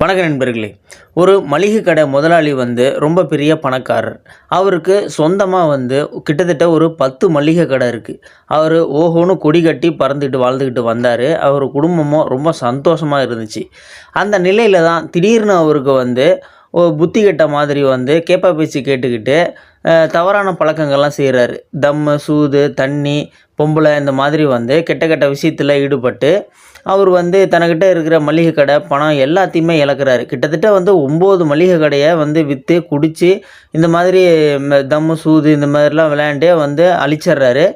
வணக்க நண்பர்களே. ஒரு மளிகை கடை முதலாளி வந்து ரொம்ப பெரிய பணக்காரர். அவருக்கு சொந்தமாக வந்து கிட்டத்தட்ட ஒரு பத்து மளிகை கடை இருக்குது அவர் ஓஹோன்னு கொடி கட்டி பறந்துக்கிட்டு வாழ்ந்துக்கிட்டு வந்தார். அவர் குடும்பமும் ரொம்ப சந்தோஷமாக இருந்துச்சு. அந்த நிலையில் தான் திடீர்னு அவருக்கு வந்து புத்தி கெட்ட மாதிரி வந்து கேப்பா பேச்சு கேட்டுக்கிட்டு தவறான பழக்கங்கள்லாம் செய்கிறாரு தம்மு சூது தண்ணி பொம்பளை இந்த மாதிரி வந்து கெட்ட கெட்ட விஷயத்தில் ஈடுபட்டு அவர் வந்து தனக்கிட்ட இருக்கிற மளிகை கடை பணம் எல்லாத்தையுமே இழக்கிறாரு. கிட்டத்தட்ட வந்து ஒம்பது மளிகை கடையை வந்து விற்று குடித்து இந்த மாதிரி தம்மு சூது இந்த மாதிரிலாம் விளையாண்டே வந்து அழிச்சிடுறாரு.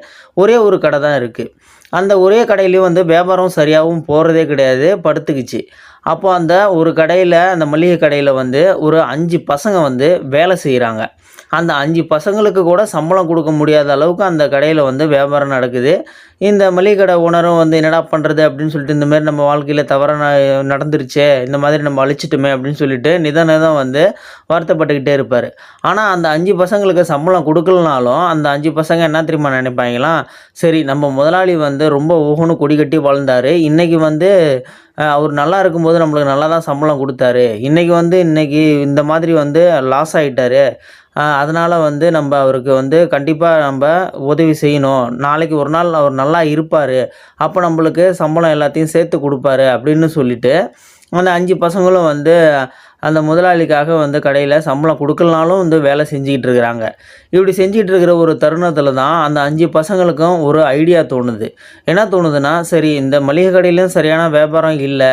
ஒரே ஒரு கடை தான் இருக்குது அந்த ஒரே கடையிலையும் வந்து வியாபாரம் சரியாகவும் போகிறதே கிடையாது படுத்துக்குச்சு. அப்போ அந்த ஒரு கடையில் அந்த மளிகை கடையில் வந்து ஒரு அஞ்சு பசங்க வந்து வேலை செய்கிறாங்க அந்த அஞ்சு பசங்களுக்கு கூட சம்பளம் கொடுக்க முடியாத அளவுக்கு அந்த கடையில் வந்து வியாபாரம் நடக்குது. இந்த மளிகை கடை ஓனரும் வந்து என்னடா பண்ணுறது அப்படின்னு சொல்லிட்டு இந்த மாதிரி நம்ம வாழ்க்கையில் தவறான நடந்துருச்சே இந்த மாதிரி நம்ம அழிச்சிட்டோமே அப்படின்னு சொல்லிட்டு நிதானம் வந்து வருத்தப்பட்டுக்கிட்டே இருப்பார். ஆனால் அந்த அஞ்சு பசங்களுக்கு சம்பளம் கொடுக்கலனாலும் அந்த அஞ்சு பசங்க என்ன தெரியுமா நினைப்பாங்களாம் சரி நம்ம முதலாளி வந்து ரொம்ப ஓகோன்னு கொடி கட்டி வாழ்ந்தார். இன்றைக்கி வந்து அவர் நல்லா இருக்கும்போது நம்மளுக்கு நல்லா தான் சம்பளம் கொடுத்தாரு. இன்றைக்கி வந்து இன்றைக்கி இந்த மாதிரி வந்து லாஸ் ஆகிட்டாரு அதனால் வந்து நம்ம அவருக்கு வந்து கண்டிப்பாக நம்ம உதவி செய்யணும். நாளைக்கு ஒரு நாள் அவர் நல்லா இருப்பார். அப்போ நம்மளுக்கு சம்பளம் எல்லாத்தையும் சேர்த்து கொடுப்பாரு அப்படின்னு சொல்லிட்டு அந்த அஞ்சு பசங்களும் வந்து அந்த முதலாளிக்காக வந்து கடையில் சம்பளம் கொடுக்கலனாலும் வந்து வேலை செஞ்சுக்கிட்டு இருக்கிறாங்க இப்படி செஞ்சிகிட்டு இருக்கிற ஒரு தருணத்தில் தான் அந்த அஞ்சு பசங்களுக்கும் ஒரு ஐடியா தோணுது. என்ன தோணுதுன்னா சரி இந்த மளிகை கடையிலையும் சரியான வியாபாரம் இல்லை.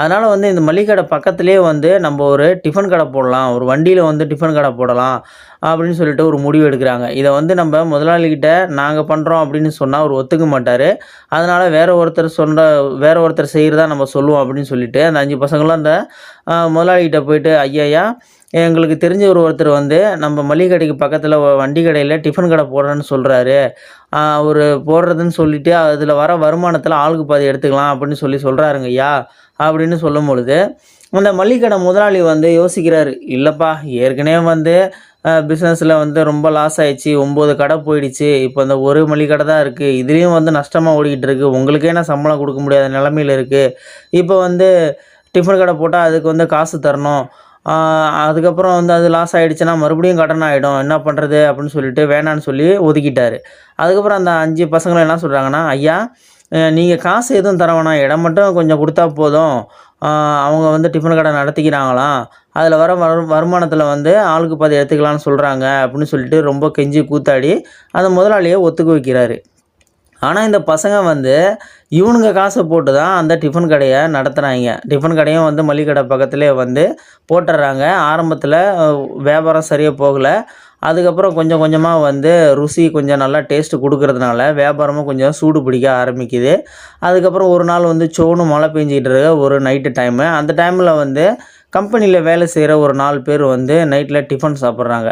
அதனால் வந்து இந்த மளிகை கடை பக்கத்துலேயே வந்து நம்ம ஒரு டிஃபன் கடை போடலாம். ஒரு வண்டியில் வந்து டிஃபன் கடை போடலாம் அப்படின்னு சொல்லிட்டு ஒரு முடிவு எடுக்கிறாங்க. இதை வந்து நம்ம முதலாளிகிட்ட நாங்கள் பண்ணுறோம் அப்படின்னு சொன்னால் அவர் ஒத்துக்க மாட்டார். அதனால் வேறு ஒருத்தர் சொல்கிற வேறு ஒருத்தர் செய்கிறதா நம்ம சொல்லுவோம் அப்படின்னு சொல்லிட்டு அந்த அஞ்சு பசங்களும் அந்த முதலாளிகிட்ட போயிட்டு ஐயா எங்களுக்கு தெரிஞ்ச ஒரு ஒருத்தர் வந்து நம்ம மளிகை கடைக்கு பக்கத்தில் வண்டி கடையில் டிஃபன் கடை போடுறேன்னு சொல்கிறாரு அவர் போடுறதுன்னு சொல்லிவிட்டு அதில் வர வருமானத்தில் ஆளுக்கு பாதி எடுத்துக்கலாம் அப்படின்னு சொல்லி சொல்கிறாருங்க ஐயா அப்படின்னு சொல்லும் பொழுது அந்த மளிகை கடை முதலாளி வந்து யோசிக்கிறாரு இல்லைப்பா ஏற்கனவே வந்து பிஸ்னஸில் வந்து ரொம்ப லாஸ் ஆயிடுச்சு ஒம்பது கடை போயிடுச்சு இப்போ இந்த ஒரு மளிகை தான் இருக்குது இதுலேயும் வந்து நஷ்டமாக ஓடிக்கிட்டு இருக்குது உங்களுக்கே நான் சம்பளம் கொடுக்க முடியாத நிலமையில இருக்குது இப்போ வந்து டிஃபன் கடை போட்டால் அதுக்கு வந்து காசு தரணும். அதுக்கப்புறம் வந்து அது லாஸ் ஆகிடுச்சுன்னா மறுபடியும் கடன் ஆகிடும் என்ன பண்ணுறது அப்படின்னு சொல்லிட்டு வேணான்னு சொல்லி ஒதுக்கிட்டார். அதுக்கப்புறம் அந்த அஞ்சு பசங்களும் என்ன சொல்கிறாங்கன்னா ஐயா நீங்கள் காசு எதுவும் தர வேணாம். இடம் மட்டும் கொஞ்சம் கொடுத்தா போதும். அவங்க வந்து டிஃபன் கடை நடத்திக்கிறாங்களாம் அதில் வர வரு வருமானத்தில் வந்து ஆளுக்கு பாதி எடுத்துக்கலாம்னு சொல்கிறாங்க அப்படின்னு சொல்லிட்டு ரொம்ப கெஞ்சி கூத்தாடி அந்த முதலாளியை ஒத்துக்க வைக்கிறாரு. ஆனால் இந்த பசங்க வந்து இவனுங்க காசை போட்டு தான் அந்த டிஃபன் கடையை நடத்துகிறாங்க டிஃபன் கடையும் வந்து மளிகை கடை பக்கத்துலேயே வந்து போட்டுடுறாங்க ஆரம்பத்தில் வியாபாரம் சரியாக போகலை. அதுக்கப்புறம் கொஞ்சம் கொஞ்சமாக வந்து ருசி கொஞ்சம் நல்லா டேஸ்ட்டு கொடுக்கறதுனால வியாபாரமும் கொஞ்சம் சூடு பிடிக்க ஆரம்பிக்குது. அதுக்கப்புறம் ஒரு நாள் வந்து சோனு மழை பெஞ்சிக்கிட்டு இருக்க ஒரு நைட்டு டைமு அந்த டைமில் வந்து கம்பெனியில் வேலை செய்கிற ஒரு நாலு பேர் வந்து நைட்டில் டிஃபன் சாப்பிட்றாங்க.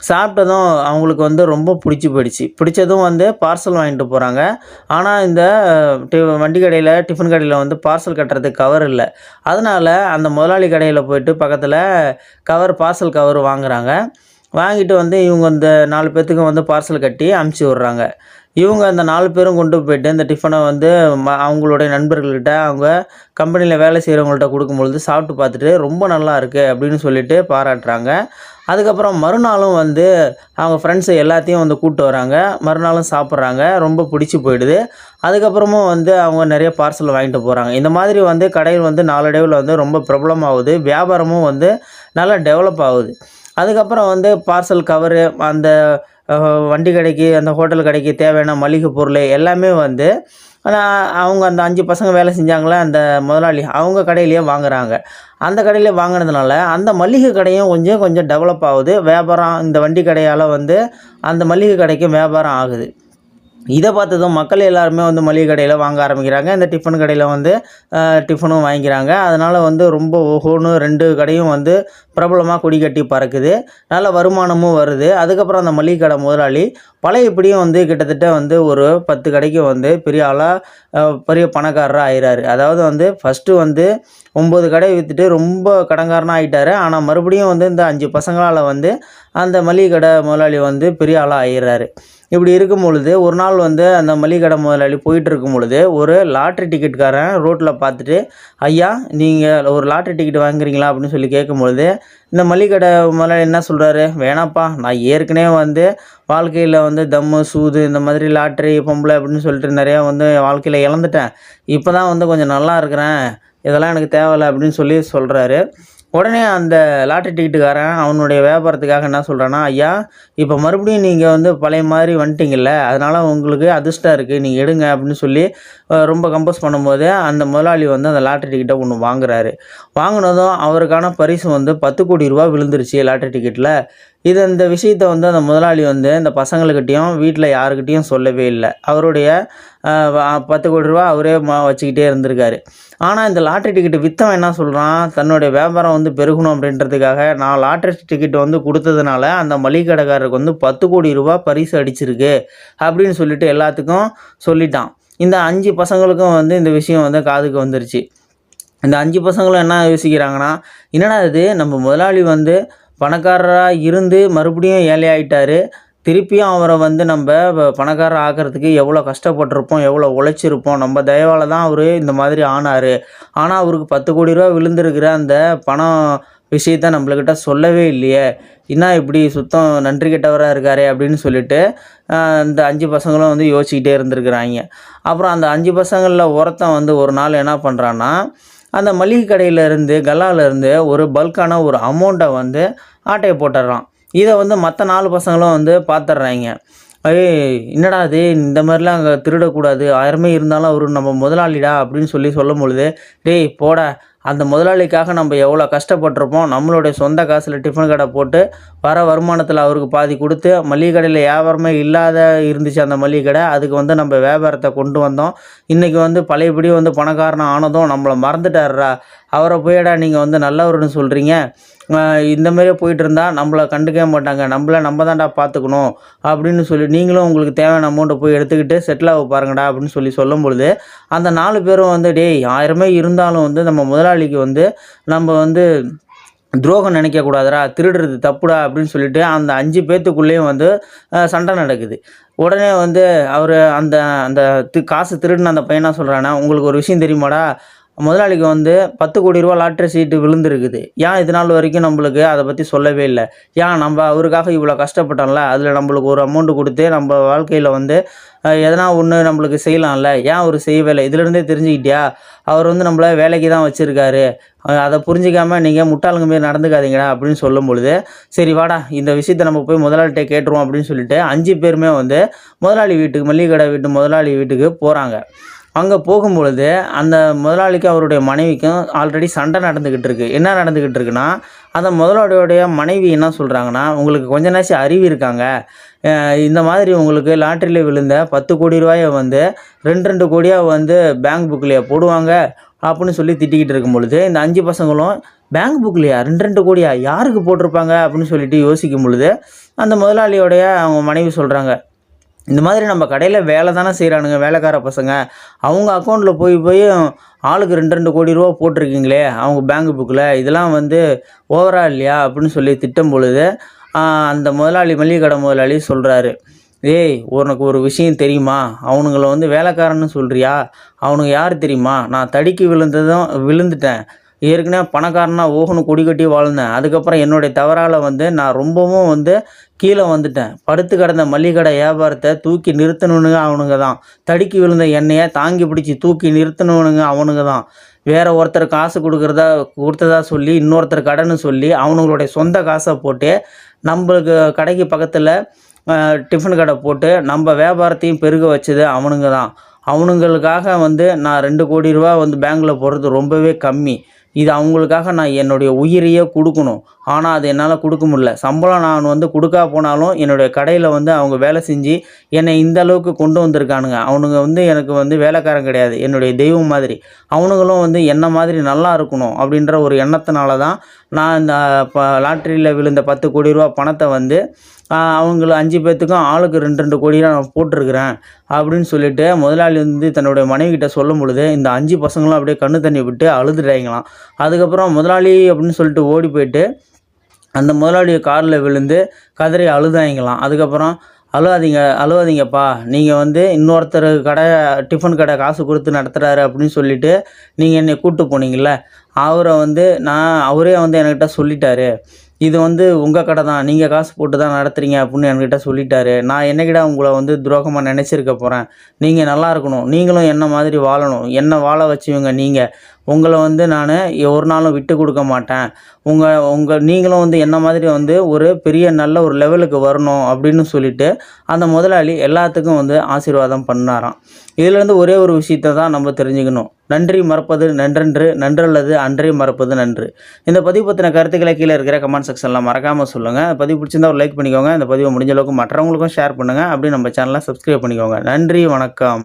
சாப்பிட்டதும் அவங்களுக்கு வந்து ரொம்ப பிடிச்சி போயிடுச்சு. பிடிச்சதும் வந்து பார்சல் வாங்கிட்டு போகிறாங்க ஆனால் இந்த டி வண்டி கடையில் டிஃபன் கடையில் வந்து பார்சல் கட்டுறதுக்கு கவர் இல்லை. அதனால் அந்த முதலாளி கடையில் போயிட்டு பக்கத்தில் கவர் பார்சல் கவர் வாங்குகிறாங்க வாங்கிட்டு வந்து இவங்க இந்த நாலு பேர்த்துக்கும் வந்து பார்சல் கட்டி அமுச்சு விட்றாங்க. இவங்க அந்த நாலு பேரும் கொண்டு போயிட்டு இந்த டிஃபனை வந்து ம அவங்களுடைய நண்பர்கள்கிட்ட அவங்க கம்பெனியில் வேலை செய்கிறவங்கள்ட்ட கொடுக்கும்பொழுது சாப்பிட்டு பார்த்துட்டு ரொம்ப நல்லா இருக்குது அப்படின்னு சொல்லிட்டு பாராட்டுறாங்க. அதுக்கப்புறம் மறுநாளும் வந்து அவங்க ஃப்ரெண்ட்ஸு எல்லாத்தையும் வந்து கூப்பிட்டு வராங்க. மறுநாளும் சாப்பிட்றாங்க. ரொம்ப பிடிச்சி போயிடுது. அதுக்கப்புறமும் வந்து அவங்க நிறைய பார்சல் வாங்கிட்டு போகிறாங்க இந்த மாதிரி வந்து கடையில் வந்து நாளடைவில் வந்து ரொம்ப பிரபலமாகுது வியாபாரமும் வந்து நல்லா டெவலப் ஆகுது. அதுக்கப்புறம் வந்து பார்சல் கவரு அந்த வண்டி கடைக்கு அந்த ஹோட்டல் கடைக்கு தேவையான மளிகை பொருள் எல்லாமே வந்து ஆனால் அவங்க அந்த அஞ்சு பசங்க வேலை செஞ்சாங்களே அந்த முதலாளி அவங்க கடையிலேயே வாங்குறாங்க. அந்த கடையிலே வாங்கினதுனால அந்த மளிகை கடையும் கொஞ்சம் கொஞ்சம் டெவலப் ஆகுது. வியாபாரம் இந்த வண்டி கடையால் வந்து அந்த மளிகை கடைக்கும் வியாபாரம் ஆகுது. இதை பார்த்ததும் மக்கள் எல்லாருமே வந்து மளிகை கடையில் வாங்க ஆரம்பிக்கிறாங்க. இந்த டிஃபன் கடையில் வந்து டிஃபனும் வாங்கிக்கிறாங்க. அதனால் வந்து ரொம்ப ஒவ்வொன்று ரெண்டு கடையும் வந்து பிரபலமாக கொடி கட்டி பறக்குது. நல்ல வருமானமும் வருது. அதுக்கப்புறம் அந்த மளிகை கடை முதலாளி பழையபடியும் வந்து கிட்டத்தட்ட வந்து ஒரு பத்து கடைக்கு வந்து பெரிய ஆளாக பெரிய பணக்காரராக ஆயிறாரு. அதாவது வந்து ஃபஸ்ட்டு வந்து ஒம்பது கடை விற்றுட்டு ரொம்ப கடங்காரனாக ஆகிட்டாரு ஆனால் மறுபடியும் வந்து இந்த அஞ்சு பசங்களால் வந்து அந்த மளிகை கடை முதலாளி வந்து பெரிய ஆளாக ஆயிடுறாரு இப்படி இருக்கும் பொழுது ஒரு நாள் வந்து அந்த மளிகை கடை முதலாளி போயிட்டு இருக்கும் பொழுது ஒரு லாட்ரி டிக்கெட்காரன் ரோட்டில் பார்த்துட்டு ஐயா நீங்கள் ஒரு லாட்ரி டிக்கெட் வாங்குறீங்களா? அப்படின்னு சொல்லி கேட்கும் பொழுது இந்த மளிகை கடை முதலாளி என்ன சொல்கிறாரு வேணாப்பா நான் ஏற்கனவே வந்து வாழ்க்கையில் வந்து தம்மு சூது இந்த மாதிரி லாட்ரி பொம்பளை அப்படின்னு சொல்லிட்டு நிறையா வந்து வாழ்க்கையில் இழந்துட்டேன். இப்போ தான் வந்து கொஞ்சம் நல்லா இருக்கிறேன். இதெல்லாம் எனக்கு தேவையில்லை அப்படின்னு சொல்லி சொல்கிறாரு உடனே அந்த லாட்டரி டிக்கெட்டுக்காரன் அவனுடைய வியாபாரத்துக்காக என்ன சொல்கிறான்னா ஐயா இப்போ மறுபடியும் நீங்கள் வந்து பழைய மாதிரி வந்துட்டீங்கல்ல அதனால் உங்களுக்கு அதிர்ஷ்டம் இருக்குது நீங்கள் எடுங்க அப்படின்னு சொல்லி ரொம்ப கம்போஸ் பண்ணும்போது அந்த முதலாளி வந்து அந்த லாட்ரி டிக்கெட்டை ஒன்று வாங்குறாரு. வாங்கினதும் அவருக்கான பரிசு வந்து பத்து கோடி ரூபா விழுந்துருச்சு லாட்டரி டிக்கெட்டில் இது இந்த விஷயத்தை வந்து அந்த முதலாளி வந்து இந்த பசங்களுக்கிட்டேயும் வீட்டில் யாருக்கிட்டேயும் சொல்லவே இல்லை. அவருடைய பத்து கோடி ரூபா அவரே வச்சுக்கிட்டே இருந்திருக்காரு. ஆனால் இந்த லாட்ரி டிக்கெட் விற்றவன் என்ன சொல்கிறான் தன்னுடைய வியாபாரம் வந்து பெருகணும் அப்படின்றதுக்காக நான் லாட்ரி டிக்கெட் வந்து கொடுத்ததுனால அந்த மளிகை கடைக்காரருக்கு வந்து பத்து கோடி ரூபா பரிசு அடிச்சிருக்கு அப்படின்னு சொல்லிட்டு எல்லாத்துக்கும் சொல்லிட்டான். இந்த அஞ்சு பசங்களுக்கும் வந்து இந்த விஷயம் வந்து காதுக்கு வந்துருச்சு. இந்த அஞ்சு பசங்களும் என்ன யோசிக்கிறாங்கன்னா என்னடா இது? நம்ம முதலாளி வந்து பணக்காரராக இருந்து மறுபடியும் ஏழை ஆகிட்டாரு திருப்பியும் அவரை வந்து நம்ம பணக்காரர் ஆக்கிறதுக்கு எவ்வளோ கஷ்டப்பட்டிருப்போம் எவ்வளோ உழைச்சிருப்போம் நம்ம தயவால் தான் அவர் இந்த மாதிரி ஆனார். ஆனால் அவருக்கு பத்து கோடி ரூபா விழுந்திருக்கிற அந்த பணம் விஷயத்த நம்மளுக்கிட்ட சொல்லவே இல்லையே. என்ன இப்படி சுத்தம் நன்றி கெட்டவராக இருக்காரே அப்படின்னு சொல்லிட்டு இந்த அஞ்சு பசங்களும் வந்து யோசிச்சுக்கிட்டே இருந்திருக்கிறாங்க. அப்புறம் அந்த அஞ்சு பசங்களில் ஒருத்தன் வந்து ஒரு நாள் என்ன பண்ணுறான்னா அந்த மளிகை கடையிலேருந்து இருந்து ஒரு பல்கான ஒரு அமௌண்ட்டை வந்து ஆட்டையை போட்டுடுறான். இதை வந்து மற்ற நாலு பசங்களும் வந்து பார்த்துட்றாங்க ஏய் என்னடா இது? இந்த மாதிரிலாம் அங்கே திருடக்கூடாது. யாருமே இருந்தாலும் அவர் நம்ம முதலாளிடா அப்படின்னு சொல்லி சொல்லும் பொழுது டேய் போட. அந்த முதலாளிக்காக நம்ம எவ்வளோ கஷ்டப்பட்டிருப்போம் நம்மளுடைய சொந்த காசில் டிஃபன் கடை போட்டு வர வருமானத்தில் அவருக்கு பாதி கொடுத்து மளிகை கடையில் வியாபாரமே இல்லாத இருந்துச்சு அந்த மளிகை கடை. அதுக்கு வந்து நம்ம வியாபாரத்தை கொண்டு வந்தோம். இன்றைக்கி வந்து பழையபடி வந்து பணக்காரன் ஆனதும் நம்மளை மறந்துட்டாரா அவரை போயடா நீங்கள் வந்து நல்லவர்னு சொல்கிறீங்க இந்த மாதிரியே போயிட்டு இருந்தால் நம்மளை கண்டுக்கவே மாட்டாங்க. நம்மள நம்ம தான்டா பார்த்துக்கணும் அப்படின்னு சொல்லி நீங்களும் உங்களுக்கு தேவையான அமௌண்ட்டை போய் எடுத்துக்கிட்டு செட்டில் ஆக பாருங்கடா அப்படின்னு சொல்லி சொல்லும் பொழுது அந்த நாலு பேரும் வந்து டேய் ஆயிரமே இருந்தாலும் வந்து நம்ம முதலாளிக்கு வந்து நம்ம வந்து துரோகம் நினைக்கக்கூடாதுரா திருடுறது தப்புடா அப்படின்னு சொல்லிட்டு அந்த அஞ்சு பேத்துக்குள்ளேயும் வந்து சண்டை நடக்குது. உடனே வந்து அவர் அந்த அந்த காசு திருடின அந்த பையனாக சொல்கிறானா உங்களுக்கு ஒரு விஷயம் தெரியுமாடா முதலாளிக்கு வந்து பத்து கோடி ரூபா லாட்ரி சீட்டு விழுந்திருக்குது. ஏன் இது நாள் வரைக்கும் நம்மளுக்கு அதை பற்றி சொல்லவே இல்லை? ஏன் நம்ம அவருக்காக இவ்வளோ கஷ்டப்பட்டோம்ல அதில் நம்மளுக்கு ஒரு அமௌண்ட் கொடுத்து நம்ம வாழ்க்கையில் வந்து எதனா ஒன்று நம்மளுக்கு செய்யலாம்ல? ஏன் அவர் செய்யவே இல்லை இதுலேருந்தே தெரிஞ்சுக்கிட்டியா? அவர் வந்து நம்மள வேலைக்கு தான் வச்சுருக்காரு. அதை புரிஞ்சிக்காமல் நீங்கள் முட்டாளுங்க மாரி நடந்துக்காதீங்கடா அப்படின்னு சொல்லும் பொழுது சரி வாடா இந்த விஷயத்தை நம்ம போய் முதலாளிகிட்ட கேட்டுருவோம் அப்படின்னு சொல்லிட்டு அஞ்சு பேருமே வந்து முதலாளி வீட்டுக்கு மளிகை கடை வீட்டு முதலாளி வீட்டுக்கு போகிறாங்க அங்கே போகும்பொழுது அந்த முதலாளிக்கும் அவருடைய மனைவிக்கும் ஆல்ரெடி சண்டை நடந்துக்கிட்டு இருக்குது என்ன நடந்துக்கிட்டு இருக்குன்னா அந்த முதலாளியோடைய மனைவி என்ன சொல்கிறாங்கன்னா உங்களுக்கு கொஞ்ச நேரம் அறிவு இருக்காங்க. இந்த மாதிரி உங்களுக்கு லாட்ரியில் விழுந்த பத்து கோடி ரூபாயை வந்து ரெண்டு ரெண்டு கோடியாக வந்து பேங்க் புக்லேயே போடுவாங்க அப்படின்னு சொல்லி திட்டிக்கிட்டு இருக்கும் பொழுது இந்த அஞ்சு பசங்களும் பேங்க் புக்லையா ரெண்டு ரெண்டு கோடியா? யாருக்கு போட்டிருப்பாங்க? அப்படின்னு சொல்லிட்டு யோசிக்கும் பொழுது அந்த முதலாளியோடைய அவங்க மனைவி சொல்கிறாங்க இந்த மாதிரி நம்ம கடையில் வேலை தானே செய்கிறானுங்க வேலைக்கார பசங்க. அவங்க அக்கௌண்ட்டில் போய் போய் ஆளுக்கு ரெண்டு ரெண்டு கோடி ரூபா போட்டிருக்கீங்களே அவங்க பேங்க் புக்கில் இதெல்லாம் வந்து ஓவரா இல்லையா அப்படின்னு சொல்லி திட்டம் பொழுது அந்த முதலாளி மளிகை கடை முதலாளி சொல்கிறாரு ஏய் உனக்கு ஒரு விஷயம் தெரியுமா? அவனுங்களை வந்து வேலைக்காரன்னு சொல்கிறியா அவனுங்க யார் தெரியுமா? நான் தடிக்கு விழுந்ததும் விழுந்துட்டேன். ஏற்கனவே பணக்காரனாக ஓகனு கொடி கட்டி வாழ்ந்தேன். அதுக்கப்புறம் என்னுடைய தவறால் வந்து நான் ரொம்பவும் வந்து கீழே வந்துட்டேன். படுத்து கிடந்த மளிகை கடை வியாபாரத்தை தூக்கி நிறுத்தணுனுங்க அவனுங்க தான். தடுக்கி விழுந்த எண்ணெயை தாங்கி பிடிச்சி தூக்கி நிறுத்தணுனுங்க அவனுங்க தான். வேற ஒருத்தர் காசு கொடுக்குறதா கொடுத்ததா சொல்லி இன்னொருத்தர் கடன் சொல்லி அவனுங்களுடைய சொந்த காசை போட்டு நம்மளுக்கு கடைக்கு பக்கத்தில் டிஃபன் கடை போட்டு நம்ம வியாபாரத்தையும் பெருக வச்சது அவனுங்க தான். அவனுங்களுக்காக வந்து நான் ரெண்டு கோடி ரூபா வந்து பேங்க்கில் போடுறது ரொம்பவே கம்மி. இது அவங்களுக்காக நான் என்னுடைய உயிரையே கொடுக்கணும். ஆனால் அது என்னால் கொடுக்க முடியல. சம்பளம் நான் வந்து கொடுக்கா போனாலும் என்னுடைய கடையில் வந்து அவங்க வேலை செஞ்சு என்னை இந்த அளவுக்கு கொண்டு வந்திருக்கானுங்க. அவனுங்க வந்து எனக்கு வந்து வேலைக்காரன் கிடையாது. என்னுடைய தெய்வம் மாதிரி. அவனுங்களும் வந்து என்ன மாதிரி நல்லா இருக்கணும் அப்படின்ற ஒரு எண்ணத்தினால தான் நான் இந்த ப லாட்ரியில் விழுந்த பத்து கோடி ரூபா பணத்தை வந்து அவங்கள அஞ்சு பேர்த்துக்கும் ஆளுக்கு ரெண்டு ரெண்டு கோடி ரூபா நான் போட்டிருக்கிறேன் அப்படின்னு சொல்லிட்டு முதலாளி வந்து தன்னுடைய மனைவிக்கிட்ட சொல்லும் பொழுது இந்த அஞ்சு பசங்களும் அப்படியே கண்ணு தண்ணி விட்டு அழுதுட்டாங்களாம். அதுக்கப்புறம் முதலாளி அப்படின்னு சொல்லிட்டு ஓடி போயிட்டு அந்த முதலாளி காரில் விழுந்து கதறி அழுதாங்களாம். அதுக்கப்புறம் அழுவாதீங்க அழுவாதீங்கப்பா. நீங்கள் வந்து இன்னொருத்தர் கடை டிஃபன் கடை காசு கொடுத்து நடத்துகிறாரு அப்படின்னு சொல்லிட்டு நீங்கள் என்னை கூப்பிட்டு போனீங்கள அவரை வந்து நான் அவரே வந்து என்கிட்ட சொல்லிட்டாரு. இது வந்து உங்கள் கடை தான். நீங்கள் காசு போட்டு தான் நடத்துகிறீங்க அப்படின்னு என்கிட்ட சொல்லிட்டாரு. நான் என்னைக்கிட உங்களை வந்து துரோகமாக நினச்சிருக்க போகிறேன் நீங்கள் நல்லா இருக்கணும். நீங்களும் என்ன மாதிரி வாழணும்? என்ன வாழ வச்சுவங்க நீங்கள் உங்களை வந்து நான் ஒரு நாளும் விட்டு கொடுக்க மாட்டேன். உங்கள் உங்கள் நீங்களும் வந்து என்ன மாதிரி வந்து ஒரு பெரிய நல்ல ஒரு லெவலுக்கு வரணும் அப்படின்னு சொல்லிட்டு அந்த முதலாளி எல்லாத்துக்கும் வந்து ஆசீர்வாதம் பண்ணாராம். இதுலேருந்து ஒரே ஒரு விஷயத்தை தான் நம்ம தெரிஞ்சுக்கணும். நன்றி மறப்பது நன்றன்று நன்றல்லது அன்றே மறப்பது நன்று. இந்த பதிவு பற்றின கருத்துக்களை கீழே இருக்கிற கமெண்ட் செக்ஷனில் மறக்காமல் சொல்லுங்கள் இந்த பதிவு பிடிச்சிருந்தா ஒரு லைக் பண்ணிக்கோங்க. இந்த பதிவை முடிஞ்ச அளவுக்கு மற்றவங்களுக்கும் ஷேர் பண்ணுங்கள் அப்படி நம்ம சேனலை சப்ஸ்கிரைப் பண்ணிக்கோங்க. நன்றி வணக்கம்.